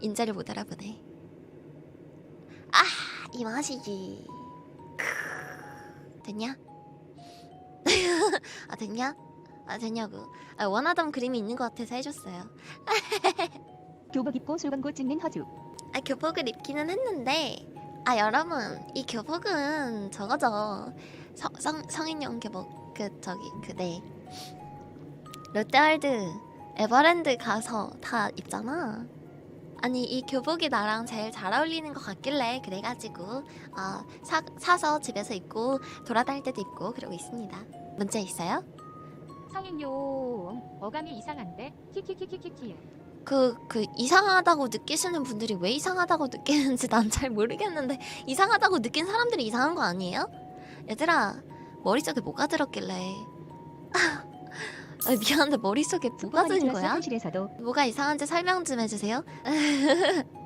인자를 못 알아보네. 아, 이 맛이지. 크, 됐냐? 아 됐냐? 아 됐냐고. 아, 원하던 그림이 있는 것 같아서 해줬어요. 교복 입고 술 광고 찍는 허주. 아 교복을 입기는 했는데 아 여러분 이 교복은 저거죠 성, 성, 성인용 교복 그 저기 그 네 롯데월드 에버랜드 가서 다 입잖아 아니 이 교복이 나랑 제일 잘 어울리는 것 같길래 그래가지고 아 사, 사서 집에서 입고 돌아다닐 때도 입고 그러고 있습니다 문제 있어요? 성인용 어감이 이상한데 키키키키키키. 그, 그 이상하다고 느끼시는 분들이 왜 이상하다고 느끼는지 난 잘 모르겠는데 이상하다고 느낀 사람들이 이상한 거 아니에요? 얘들아 머릿속에 뭐가 들었길래 아, 미안한데 머릿속에 뭐가 든 거야? 사무실에서도 뭐가 이상한지 설명 좀 해주세요